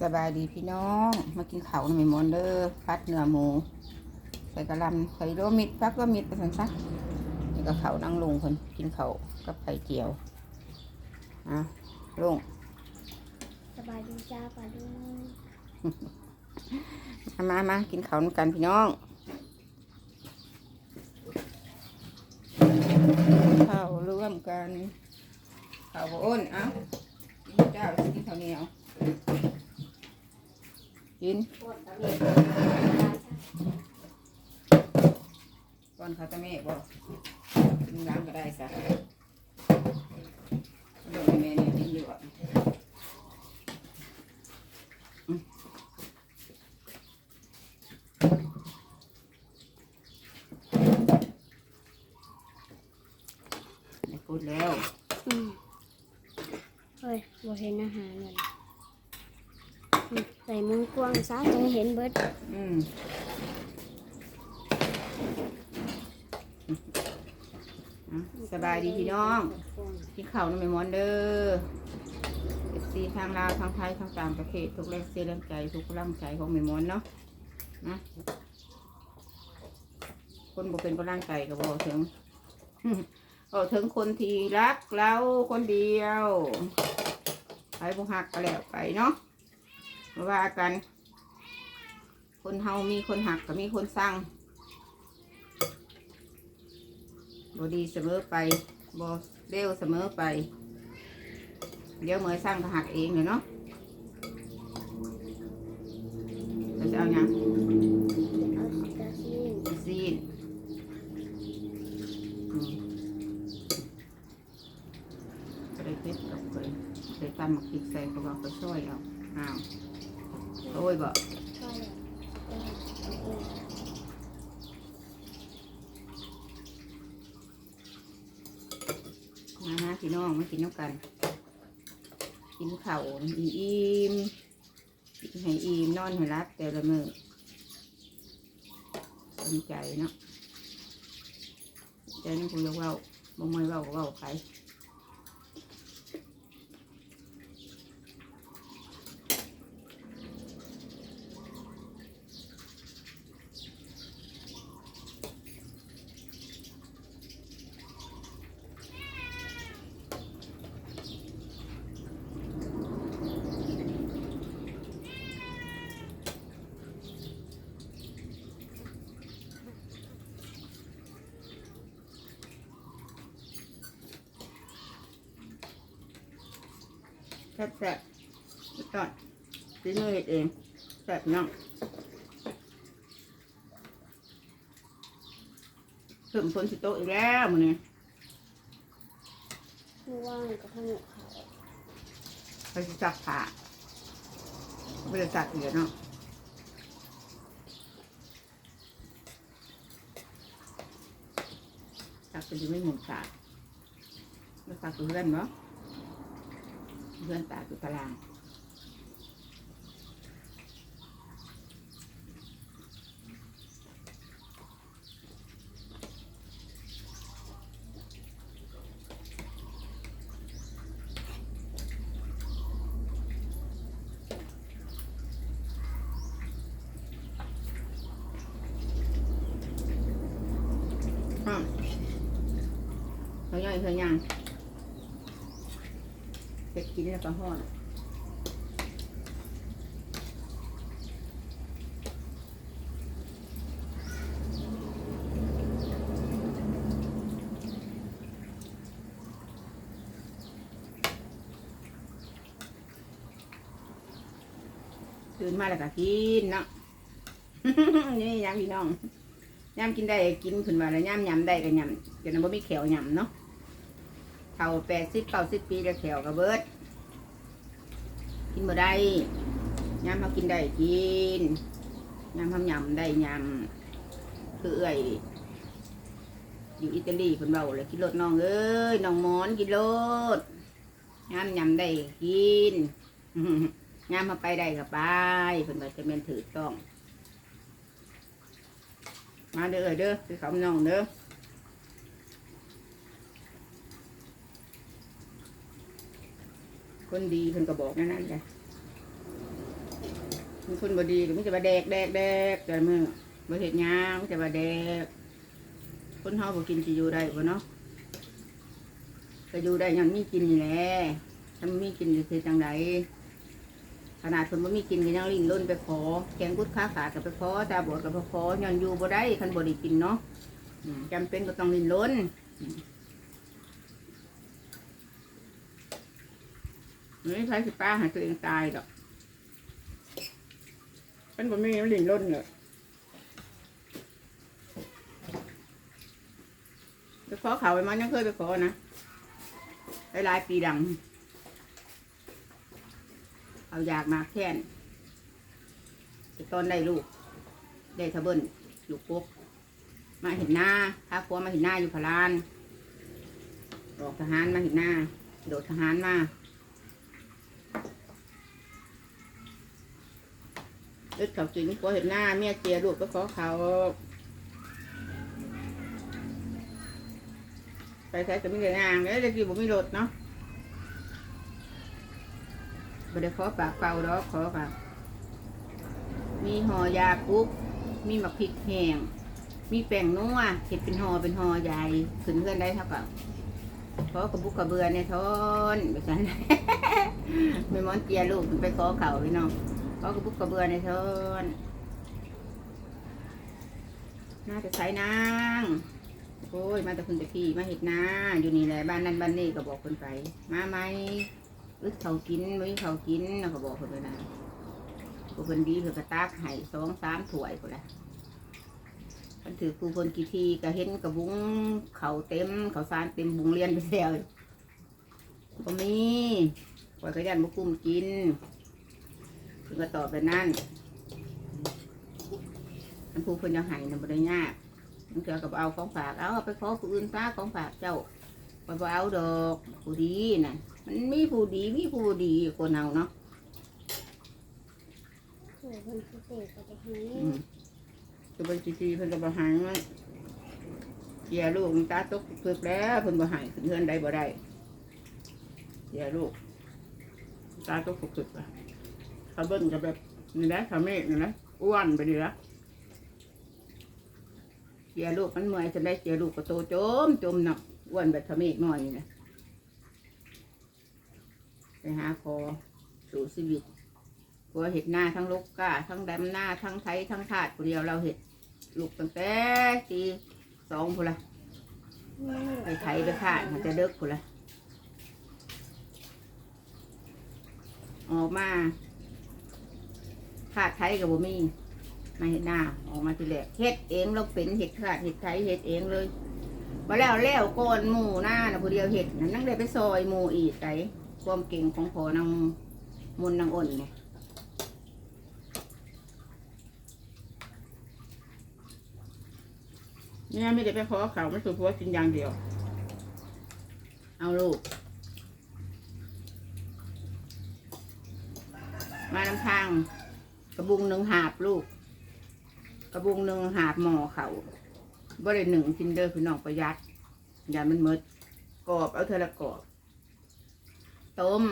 สบายดีพี่น้อง มากินข้าวหน่อยหมอนเด้อพัดเนื้อหมู ใส่กระหลำใส่โรมิดพักโรมิดไปสันซะนี่ก็ข้าวนั่งลงคนกินข้าวกับไข่เจียวอะลงสบายดีจ้าปาลุงมามามากินข้าวนำกันพี่น้องข้าวร่วมกันข้าวบ่อ้นเอ้ากินเจ้ากินข้าวเหนียว กินปวดตะเมียก่อนเขาจะไม่บอกกินน้ำก็ได้ซะโดนแม่เนี่ยกินอยู่อะอืมไม่พูดแล้วอืมเฮ้ยบ่เห็นอาหารเลยอืม ใส่มือกวางซะจะเห็นเบิดอืมอะสบายดีพี่น้องกินข้าน้ำไม่มอนเด้อเอฟซีทางลาวทางไทยทางต่างประเทศทุกแรงเสียแรงใจทุกกำลังใจของไม่มอนเนาะนะคนบอกเป็นกำลังใจก็บอกถึงบอกถึงคนที่รักเราคนเดียวไปบุหักก็แล้วไปเนาะ ว่ากัน คนเฮามีคนหักก็มีคนสั่งบดีเสมอไปบอเร็วเสมอไป เดี๋ยวเมื่อสร้างก็หักเองเลยเนาะเราจะเอาหยัง เอาสิกาซีน ซีนอืมก็ได้เพชรกับเคยเคยตำหมักพริกใส่กระบอกก็ช่วยเอาอ้าวโอ้ยบ่ ช่วยเอาเอง มาฮะ พี่น้องมากินน้ำกัน กินข้าวอิ่มกินให้อิ่มนอนให้รับแต่ละมือดีใจเนาะใจนั่นคุยเว่าบ่มวยเว่าก็เว่าไป แซ่บแซ่บๆตอนซื้อเนยเฮ็ดเองแซ่บพี่น้องเพิ่มคนสิโตะอีกแล้วมื้อนี้มือว่างกับขนมเขาไปสิจักผ้าไปจะจักอีกแล้วเนาะจักเป็นยังไม่หมุนขาดแล้วจักเป็นเพื่อนเนาะ เพื่อนตากอตารางอืมเขาย่อยเขาย่าง เผ็ดกินแล้วก็ห่อนตื่นมาแล้วก็กินเนาะนี่ยังพี่น้องยำกินได้กินขึ้นมาแล้วยำยำได้ก็ยำเดี๋ยวนั้นบ่มีแขวยำเนาะ เท่าแปดสิบเก้าสิบปีแล้วแขวก็เบิด กินบ่ได้ยำเขากินได้กินยำทำยำได้ยำคือเอื่อยอยู่อิตาลีเพิ่นเบาเลยกินรถน้องเอ้ยน้องมอนกินรถยำยำได้กินยำมาไปได้ก็ไปเพิ่นก็จะเป็นถือต้อง มาเด้อเอ้ยเด้อคือเขาน้องเด้อ คนดีเพิ่นก็บอกนั่นนั่นเลยมีคนบดีก็มิจะมาแดกแดกแดกแต่มือบ่เห็ดยางมิจะมาแดก คนเฮาบ่กินสิอยู่ได้บ่เนาะก็อยู่ได้ยังมีกินนี่แหละถ้ามีกินจะคือจังไดขนาดคนบ่มีกินก็ยังลิ้นล้นไปขอแกงกุดค้าขาดก็ไปขอตาบอดก็ไปขอย้อนอยู่บ่ได้คันบ่ได้กินเนาะจำเป็นก็ต้องลิ้นล้นอืม ไม่ใช่สิป้าห้ตัวเองตายดอกมันบ่มีมันลิ้นล้นเลยไปขอเขาไปมันยังเคยไปขอนะหลายปีดัง เอาอยากมาแค่นแต่ตอนได้ลูก ได้ทะเบิลลูกปุ๊กมาเห็นหน้าข้าครัวมาเห็นหน้าอยู่พารานออกทหารมาเห็นหน้า โดดทหารมา เลือดเขาจริงพอเห็นหน้าเมียเจียลูกก็ขอเขาไปใช้ก็มีแต่งานเลยเด็กที่ผมมีรถเนาะบ่ได้ขอปากเปล่าดอกขอค่ะมีห่อยาปุ๊บมีหมักพริกแห้งมีแป้งนัวเห็ดเป็นห่อเป็นห่อใหญ่ขึ้นเพื่อนได้เท่ากับขอกระบุกกระเบือในท้อนแบบนั้นไม่มอนเจียลูกไปขอเขาพี่น้อง ขอกระบุกกระเบือในท้อนน่าจะใช้นางโอ้ยมาแต่คุณแต่พี่มาเห็ดนาอยู่นี่แหละบ้านนั้นบ้านนี้ก็บอกคนไป มาไหมอึดเขากินไม่เขากินแล้วก็บอกคนไปนะผู้คนดีเพื่อกระตากให้สองสามถ้วยคนละมันถือผู้คนกี่ทีก็เห็นกระบุงเขาเต็มเขาซานเต็มบุงเรียนไปแล้วก็มีปล่อยกระยันบุกุ้มกิน เพิ่นก็ตอบไปนั่นมันผู้คนจะให้นะบ่ได้ยากมันเกี่ยวกับเอาของฝากเอาไปขอผู้อื่นฟ้าของฝากเจ้าไปบ่เอาดอกผู้ดีน่ะมันมีผู้ดีมีผู้ดีคนเอาเนาะเผื่อคนพิเศษก็จะให้อืมจะเป็นจีๆเพิ่นก็บ่ใหายมันเสียลูกตาตกเพิกแล้วเพิ่นบ่ใหายขึ้นเฮือนได้บ่ได้เสียลูกตาตกฝึกๆ อะเขาเบิ่งกับแบบนี่นะเขาเมฆนี่นะอ้วนไปดีละเสียลูกมันเมื่อยจะได้เสียลูกก็โตจมจมเนาะอ้วนแบบเขาเมฆน่อยนี่นะไปหาคอสู่ชีวิตผัวเห็ดหน้าทั้งลูกก้าทั้งดำหน้าทั้งไทยทั้งทาดคนเดียวเราเห็ดลูกตั้งแต่ตีสองพุ่นละไปไทยไปขาดมันจะเลิกพุ่นละออกมา ขาดไทยกับบ่มีมาเห็ดหน้าออกมาทีแรกเห็ดเองเราเป็นเห็ดขาดเห็ดไทยเห็ดเองเลยมาแล้วแล้วโกนหมูหน้านะผู้เดียวเห็ดนั่นนั่งได้ไปซอยหมูอีกไตความเก่งของพอนางมุนนางอ่อนเนี่ยเนี่ยไม่ได้ไปขอเขาไม่สุพัวกินอย่างเดียว เอาลูก มานำทาง กระบุงหนึ่งหาบลูก กระบุงหนึ่งหาบหมอเขาบ่ได้หนึ่งกินเด้อพี่น้องประหยัดอย่ามันหมดกรอบเอาเธอละกรอบต้ม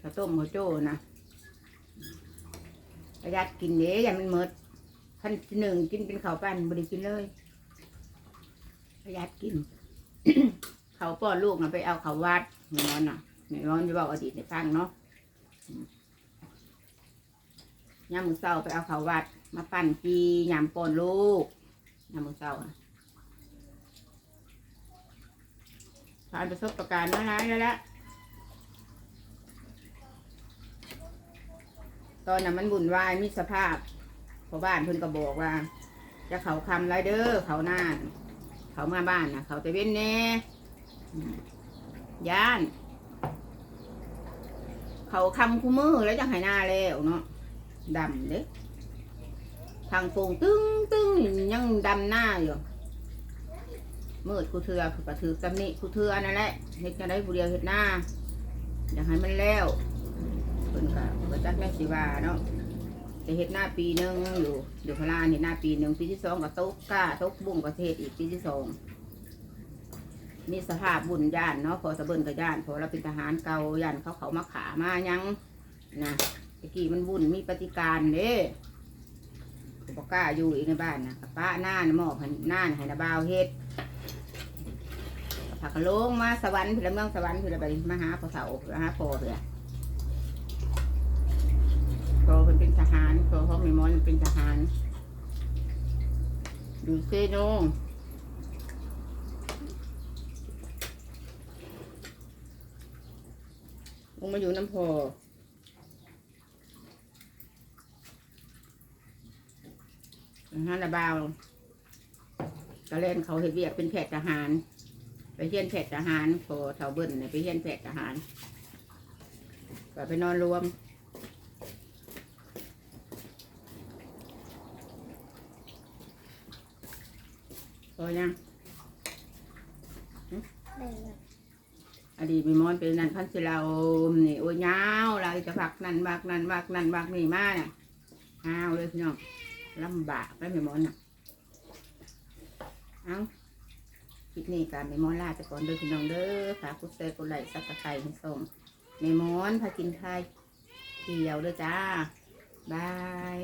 ถ้าต้มหัวโจ้นะประหยัดกินเด้อย่ามันหมดขั้นหนึ่งกินเป็นข้าวปั้นบ่ได้กินเลย ประหยัดกิน เขาป้อนลูกนะไปเอาเขาวัดเงี้ยน่ะเงี้ยจะบอกอดีตในฟังเนาะ ยามมือเศร้าไปเอาเขาวัด มาปั่นกียามปนลูกยามมือเศร้าผ่านประสบการณ์มาหลายแล้วละตอนนั้นมันบุญวายมีสภาพพอบ้านเพิ่นก็บอกว่า จะเขาคำไรเด้อเขาหน้าเขามาบ้านนะเขาจะเว้นแน่ย่าน เขาคำคู่มือแล้วจะหายหน้าแล้วเนาะ ดำเด้ทางโป่งตึ้งตึ้งยังดำหน้าอยู่มืดกูเถือกูกระถือตำหนิกูเถือนั่นแหละเฮ็ดจะได้ผู้เดียวเฮ็ดหน้าอยากให้มันแล้วเพิ่นก็บ่จักแม่สิว่าเนาะจะเฮ็ดหน้าปีหนึ่งอยู่อยู่พลานเฮ็ดหน้าปีหนึ่งปีที่สองก็ตกก้าตกบุ้งก็เทศอีกปีที่สองมีสภาพบุญย่านเนาะพอสะเบินกับย่านพอเราเป็นทหารเก่าย่านเขาเขามาขามายังนะ ตะกี้มันวุ่นมีปฏิการเด้บอกกล้าอยู่อีกในบ้านนะป้าหน้านหมอบหน้าให้นาบาวเฮ็ดผักกะโลงมาสวรรค์พละเมืองสวรรค์พี่ละไปมาหาพ่อเฒ่ามาหาพ่อเถอะพ่อเพิ่นเป็นทหารพ่อพ่อม่มอนเป็นทหารอยู่เซโนลงมาอยู่น้ำพอ ฮานาบาวก็เล่นเขาเฮ็ดเวียกเป็นแพทย์ทหาร ไปเฮียนแพทย์ทหารพอเท่าเบิ้ลเนี่ยไปเฮียนแพทย์ทหารก็ไปนอนรวมพอยังได้แล้วอดีตมีมอนเป็นนันพันศิลาโอมนี่โอ้ยยาวเราจะพักนั่นบักนั่นบักนั่นบักนี่มาเนี่ยอ้าวเลยพี่น้อง ลำบากไปไม่มอนอะเอาคลิปนี้การเมมอนลาจะก่อนเด้อพี่น้องเด้อฝากกดแชร์กดไลค์ซับสไครต์ให้ส่งเมมอนพากินไทยเดียวเด้อจ้าบาย